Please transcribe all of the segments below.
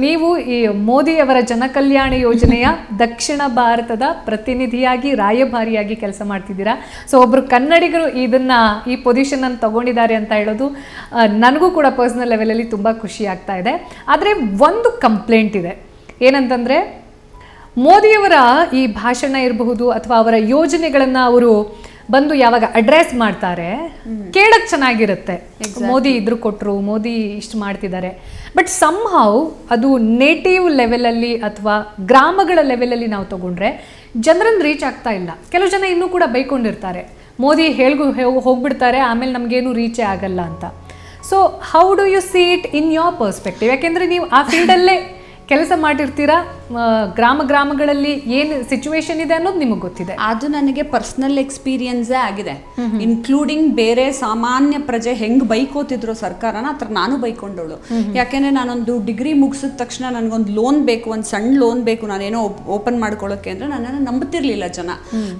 ನೀವು ಈ ಮೋದಿಯವರ ಜನಕಲ್ಯಾಣ ಯೋಜನೆಯ ದಕ್ಷಿಣ ಭಾರತದ ಪ್ರತಿನಿಧಿಯಾಗಿ, ರಾಯಭಾರಿಯಾಗಿ ಕೆಲಸ ಮಾಡ್ತಿದ್ದೀರಾ? ಸೊ ಒಬ್ರು ಕನ್ನಡಿಗರು ಇದನ್ನ, ಈ ಪೊಸಿಷನ್ ಅನ್ನು ತಗೊಂಡಿದ್ದಾರೆ ಅಂತ ಹೇಳೋದು ನನಗೂ ಕೂಡ ಪರ್ಸನಲ್ ಲೆವೆಲಲ್ಲಿ ತುಂಬ ಖುಷಿ ಆಗ್ತಾ ಇದೆ. ಆದರೆ ಒಂದು ಕಂಪ್ಲೇಂಟ್ ಇದೆ. ಏನಂತಂದ್ರೆ, ಮೋದಿಯವರ ಈ ಭಾಷಣ ಇರಬಹುದು ಅಥವಾ ಅವರ ಯೋಜನೆಗಳನ್ನು ಅವರು ಬಂದು ಯಾವಾಗ ಅಡ್ರೆಸ್ ಮಾಡ್ತಾರೆ ಕೇಳಕ್ ಚೆನ್ನಾಗಿರುತ್ತೆ. ಮೋದಿ ಇದ್ರು ಕೊಟ್ರು ಮೋದಿ ಇಷ್ಟು ಮಾಡ್ತಿದ್ದಾರೆ. ಬಟ್ ಸಂಹೌ ಅದು ನೇಟಿವ್ ಲೆವೆಲಲ್ಲಿ ಅಥವಾ ಗ್ರಾಮಗಳ ಲೆವೆಲಲ್ಲಿ ನಾವು ತಗೊಂಡ್ರೆ ಜನರನ್ನು ರೀಚ್ ಆಗ್ತಾ ಇಲ್ಲ. ಕೆಲವು ಜನ ಇನ್ನೂ ಕೂಡ ಬೈಕೊಂಡಿರ್ತಾರೆ. ಮೋದಿ ಹೇಳ್ಗು ಹೇ- ಹೋಗ್ಬಿಡ್ತಾರೆ ಆಮೇಲೆ ನಮಗೇನು ರೀಚೇ ಆಗಲ್ಲ ಅಂತ. So how do you see it in your perspective ಯಾಕೆಂದ್ರೆ ನೀವು ಆ ಫೀಲ್ಡಲ್ಲೇ ಕೆಲಸ ಮಾಡಿರ್ತೀರಾ ಗ್ರಾಮ ಗ್ರಾಮಗಳಲ್ಲಿ ಏನು ಸಿಚುವೇಶನ್ ಇದೆ ಅನ್ನೋದು ನಿಮಗೆ ಗೊತ್ತಿದೆ. ಅದು ನನಗೆ ಪರ್ಸನಲ್ ಎಕ್ಸ್ಪೀರಿಯನ್ಸೇ ಆಗಿದೆ. ಇನ್ಕ್ಲೂಡಿಂಗ್ ಬೇರೆ ಸಾಮಾನ್ಯ ಪ್ರಜೆ ಹೆಂಗ್ ಬೈಕೋತಿದ್ರು ಸರ್ಕಾರನ ಆತರ ನಾನು ಬೈಕೊಂಡವಳು ಯಾಕೆಂದ್ರೆ ನಾನೊಂದು ಡಿಗ್ರಿ ಮುಗಿಸಿದ ತಕ್ಷಣ ನನಗೊಂದು ಲೋನ್ ಬೇಕು ಒಂದು ಸಣ್ಣ ಲೋನ್ ಬೇಕು ನಾನೇನೋ ಓಪನ್ ಮಾಡ್ಕೊಳ್ಳೋಕೆ ಅಂದ್ರೆ ನನ್ನನ್ನು ನಂಬುತ್ತಿರ್ಲಿಲ್ಲ ಜನ.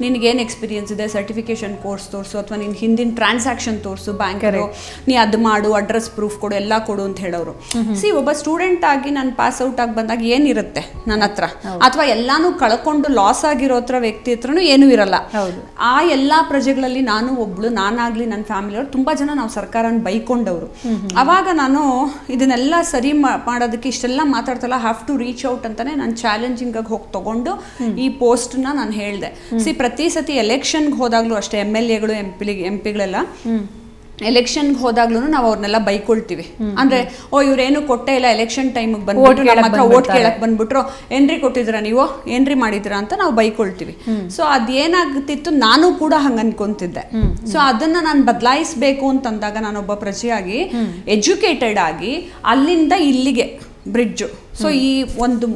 ನಿನಗೇನು ಎಕ್ಸ್ಪೀರಿಯನ್ಸ್ ಇದೆ? ಸರ್ಟಿಫಿಕೇಶನ್ ಕೋರ್ಸ್ ತೋರಿಸು ಅಥವಾ ನಿನ್ ಹಿಂದಿನ ಟ್ರಾನ್ಸಾಕ್ಷನ್ ತೋರಿಸು ಬ್ಯಾಂಕರು ನೀ ಅದು ಮಾಡು ಅಡ್ರೆಸ್ ಪ್ರೂಫ್ ಕೊಡು ಎಲ್ಲ ಕೊಡು ಅಂತ ಹೇಳೋರು. ಸಿ ಒಬ್ಬ ಸ್ಟೂಡೆಂಟ್ ಆಗಿ ನಾನು ಪಾಸ್ ಔಟ್ ಆಗಿ ಬಂದಾಗ ಏನಿರುತ್ತೆ? ನನ್ನ ಹತ್ರ. ಅಥವಾ ಎಲ್ಲಾನು ಕಳ್ಕೊಂಡು ಲಾಸ್ ಆಗಿರೋ ಹತ್ರ ವ್ಯಕ್ತಿ ಹತ್ರನು ಏನೂ ಇರಲ್ಲ. ಹೌದು. ಆ ಎಲ್ಲಾ ಪ್ರಜೆಗಳಲ್ಲಿ ನಾನು ಒಬ್ಳು ನಾನಾಗ್ಲಿ ನನ್ನ ಫ್ಯಾಮಿಲಿಯವರು ತುಂಬಾ ಜನ ನಾವು ಸರ್ಕಾರನ ಬೈಕೊಂಡವರು. ಅವಾಗ ನಾನು ಇದನ್ನೆಲ್ಲ ಸರಿ ಮಾಡೋದಕ್ಕೆ ಇಷ್ಟೆಲ್ಲ ಮಾತಾಡ್ತಲ್ಲ ಹ್ಯಾವ್ ಟು ರೀಚ್ ಔಟ್ ಅಂತಾನೆ ನಾನು ಚಾಲೆಂಜಿಂಗ್ ಆಗಿ ಹೋಗಿ ತಗೊಂಡು ಈ ಪೋಸ್ಟ್ನ ನಾನು ಹೇಳ್ದೆ. ಸಿ ಪ್ರತಿ ಸತಿ ಎಲೆಕ್ಷನ್ಗೆ ಹೋದಾಗ್ಲೂ ಅಷ್ಟೇ ಎಂ ಎಲ್ ಎಗಳು ಎಂ ಪಿ ಎಂ ಪಿಗಳೆಲ್ಲ ಎಲೆಕ್ಷನ್ಗೆ ಹೋದಾಗ್ಲೂ ನಾವು ಅವ್ರನ್ನೆಲ್ಲ ಬೈಕೊಳ್ತೀವಿ. ಅಂದ್ರೆ ಓ ಇವ್ರೇನು ಕೊಟ್ಟೇ ಇಲ್ಲ ಎಲೆಕ್ಷನ್ ಟೈಮಿಗೆ ಬಂದ್ಬಿಟ್ಟು ನಮ್ಮ ಹತ್ರ ಓಟ್ ಕೇಳಕ್ ಬಂದ್ಬಿಟ್ರು ಏನ್ರಿ ಕೊಟ್ಟಿದ್ರ ನೀವು? ಏನ್ರಿ ಮಾಡಿದ್ರ ಅಂತ ನಾವು ಬೈಕೊಳ್ತೀವಿ. ಸೊ ಅದೇನಾಗ್ತಿತ್ತು ನಾನು ಕೂಡ ಹಂಗ ಅನ್ಕೊಂತಿದ್ದೆ. ಸೊ ಅದನ್ನ ನಾನು ಬದಲಾಯಿಸ್ಬೇಕು ಅಂತಂದಾಗ ನಾನೊಬ್ಬ ಪ್ರಜೆಯಾಗಿ ಎಜುಕೇಟೆಡ್ ಆಗಿ ಅಲ್ಲಿಂದ ಇಲ್ಲಿಗೆ ಬ್ರಿಡ್ಜು ಸೊ ಈ ಒಂದು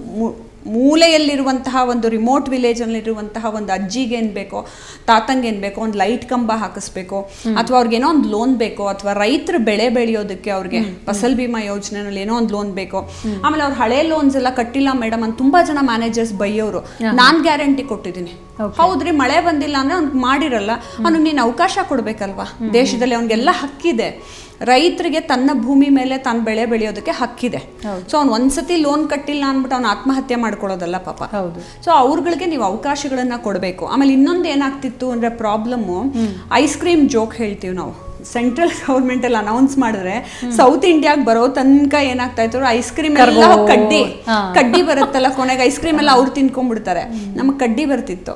ಮೂಲೆಯಲ್ಲಿರುವಂತಹ ಒಂದು ರಿಮೋಟ್ ವಿಲೇಜಲ್ಲಿರುವಂತಹ ಒಂದು ಅಜ್ಜಿಗೆ ಏನು ಬೇಕೋ ತಾತಂಗೆ ಏನು ಬೇಕೋ ಒಂದು ಲೈಟ್ ಕಂಬ ಹಾಕಿಸ್ಬೇಕು ಅಥವಾ ಅವ್ರಿಗೇನೋ ಒಂದು ಲೋನ್ ಬೇಕೋ ಅಥವಾ ರೈತರು ಬೆಳೆ ಬೆಳೆಯೋದಕ್ಕೆ ಅವ್ರಿಗೆ ಫಸಲ್ ಬಿಮಾ ಯೋಜನೆಯಲ್ಲಿ ಏನೋ ಒಂದು ಲೋನ್ ಬೇಕೋ. ಆಮೇಲೆ ಅವ್ರ ಹಳೆ ಲೋನ್ಸ್ ಎಲ್ಲ ಕಟ್ಟಿಲ್ಲ ಮೇಡಮ್ ಅಂತ ತುಂಬಾ ಜನ ಮ್ಯಾನೇಜರ್ಸ್ ಬೈಯೋರು. ನಾನ್ ಗ್ಯಾರಂಟಿ ಕೊಟ್ಟಿದ್ದೀನಿ. ಹೌದ್ರಿ ಮಳೆ ಬಂದಿಲ್ಲ ಅಂದ್ರೆ ಅವ್ನಿಗೆ ಮಾಡಿರಲ್ಲ. ಅವ್ನಿಗೆ ನೀನು ಅವಕಾಶ ಕೊಡ್ಬೇಕಲ್ವಾ? ದೇಶದಲ್ಲಿ ಅವ್ನಿಗೆಲ್ಲ ಹಕ್ಕಿದೆ. ರೈತರಿಗೆ ತನ್ನ ಭೂಮಿ ಮೇಲೆ ತಾನು ಬೆಳೆ ಬೆಳೆಯೋದಕ್ಕೆ ಹಕ್ಕಿದೆ. ಸೊ ಅವ್ನು ಒಂದ್ಸತಿ ಲೋನ್ ಕಟ್ಟಿಲ್ಲ ಅಂದ್ಬಿಟ್ಟು ಅವ್ನು ಆತ್ಮಹತ್ಯೆ ಮಾಡ್ಕೊಳ್ಳೋದಲ್ಲ ಪಾಪ. ಹೌದು. ಸೊ ಅವ್ರಗಳಿಗೆ ನೀವು ಅವಕಾಶಗಳನ್ನ ಕೊಡಬೇಕು. ಆಮೇಲೆ ಇನ್ನೊಂದು ಏನಾಗ್ತಿತ್ತು ಅಂದ್ರೆ ಪ್ರಾಬ್ಲಮ್ಮು ಐಸ್ ಕ್ರೀಮ್ ಜೋಕ್ ಹೇಳ್ತೀವಿ ನಾವು. ಸೆಂಟ್ರಲ್ ಗೌರ್ಮೆಂಟ್ ಅಲ್ಲಿ ಅನೌನ್ಸ್ ಮಾಡಿದ್ರೆ ಸೌತ್ ಇಂಡಿಯಾಗ್ ಬರೋ ತನಕ ಏನಾಗ್ತಾ ಇತ್ತು ಐಸ್ ಕ್ರೀಮ್ ಎಲ್ಲ ಕಡ್ಡಿ ಕಡ್ಡಿ ಬರುತ್ತಲ್ಲ ಕೊನೆಗೆ ಐಸ್ ಕ್ರೀಮ್ ಎಲ್ಲ ಅವ್ರು ತಿನ್ಕೊಂಡ್ಬಿಡ್ತಾರೆ. ನಮಗೆ ಕಡ್ಡಿ ಬರ್ತಿತ್ತು.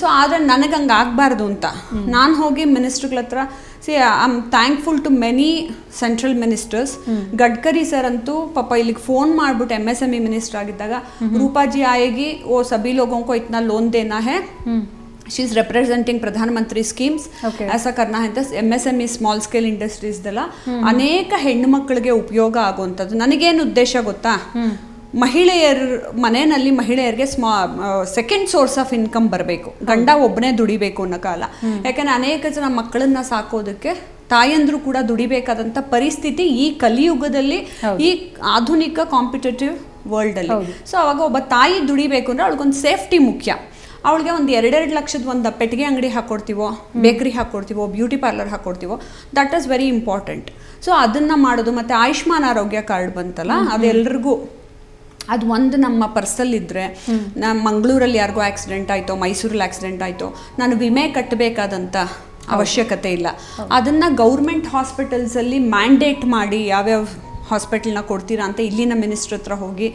ಸೊ ಆದ್ರೆ ನನಗೆ ಹಂಗೆ ಆಗ್ಬಾರ್ದು ಅಂತ. ನಾನು ಹೋಗಿ ಮಿನಿಸ್ಟರ್ಗಳ ಹತ್ರ see I am thankful to many central ministers Gadkari sir ಅಂತೂ ಪಾಪ ಇಲ್ಲಿಗೆ ಫೋನ್ ಮಾಡ್ಬಿಟ್ಟು M S M E minister ಆಗಿದ್ದಾಗ ರೂಪಾಜಿ ಆಯೇಗಿ ಓ ಸಭಿ ಲೋಗೋಂಕೋ ಇತ್ನ ಲೋನ್ ದೇನಾ ಹೇ? She is representing Pradhan Mantri schemes as ಕರ್ನಾ ಅಂತ M S M E small scale ಇಂಡಸ್ಟ್ರೀಸ್ದೆಲ್ಲ ಅನೇಕ ಹೆಣ್ಣು ಮಕ್ಕಳಿಗೆ ಉಪಯೋಗ ಆಗುವಂಥದ್ದು. ನನಗೇನು ಉದ್ದೇಶ ಗೊತ್ತಾ? ಮಹಿಳೆಯರ ಮನೆಯಲ್ಲಿ ಮಹಿಳೆಯರಿಗೆ ಸ್ಮಾ ಸೆಕೆಂಡ್ ಸೋರ್ಸ್ ಆಫ್ ಇನ್ಕಮ್ ಬರಬೇಕು. ಗಂಡ ಒಬ್ಬನೇ ದುಡಿಬೇಕು ಅನ್ನೋ ಕಾಲ. ಯಾಕಂದ್ರೆ ಅನೇಕ ಜನ ಮಕ್ಕಳನ್ನ ಸಾಕೋದಕ್ಕೆ ತಾಯಂದ್ರು ಕೂಡ ದುಡಿಬೇಕಾದಂತ ಪರಿಸ್ಥಿತಿ ಈ ಕಲಿಯುಗದಲ್ಲಿ ಈ ಆಧುನಿಕ ಕಾಂಪಿಟೇಟಿವ್ ವರ್ಲ್ಡ್ ಅಲ್ಲಿ. ಸೊ ಅವಾಗ ಒಬ್ಬ ತಾಯಿ ದುಡಿಬೇಕು ಅಂದ್ರೆ ಅವಳಿಗೊಂದು ಸೇಫ್ಟಿ ಮುಖ್ಯ. ಅವಳಿಗೆ ಒಂದು ಎರಡೆರಡು ಲಕ್ಷದ ಒಂದು ಪೆಟ್ಟಿಗೆ ಅಂಗಡಿ ಹಾಕೊಡ್ತೀವೋ ಬೇಕರಿ ಹಾಕೊಡ್ತೀವೋ beauty parlour ಹಾಕೊಡ್ತೀವೋ that is very important so ಅದನ್ನ ಮಾಡೋದು ಮತ್ತೆ ಆಯುಷ್ಮಾನ್ ಆರೋಗ್ಯ ಕಾರ್ಡ್ ಬಂತಲ್ಲ ಅದೆಲ್ರಿಗೂ ಅದು ಒಂದು ನಮ್ಮ ಪರ್ಸಲ್ ಇದ್ದರೆ ನಮ್ಮ ಮಂಗಳೂರಲ್ಲಿ ಯಾರಿಗೋ ಆಕ್ಸಿಡೆಂಟ್ ಆಯಿತೋ ಮೈಸೂರಲ್ಲಿ ಆಕ್ಸಿಡೆಂಟ್ ಆಯಿತೋ ನಾನು ವಿಮೆ ಕಟ್ಟಬೇಕಾದಂಥ ಅವಶ್ಯಕತೆ ಇಲ್ಲ. ಅದನ್ನು ಗೌರ್ಮೆಂಟ್ ಹಾಸ್ಪಿಟಲ್ಸಲ್ಲಿ ಮ್ಯಾಂಡೇಟ್ ಮಾಡಿ ಯಾವ್ಯಾವ ಹಾಸ್ಪಿಟಲ್ನ ಕೊಡ್ತೀರಾ ಅಂತ ಇಲ್ಲಿನ ಮಿನಿಸ್ಟ್ರ್ ಹತ್ರ ಹೋಗಿ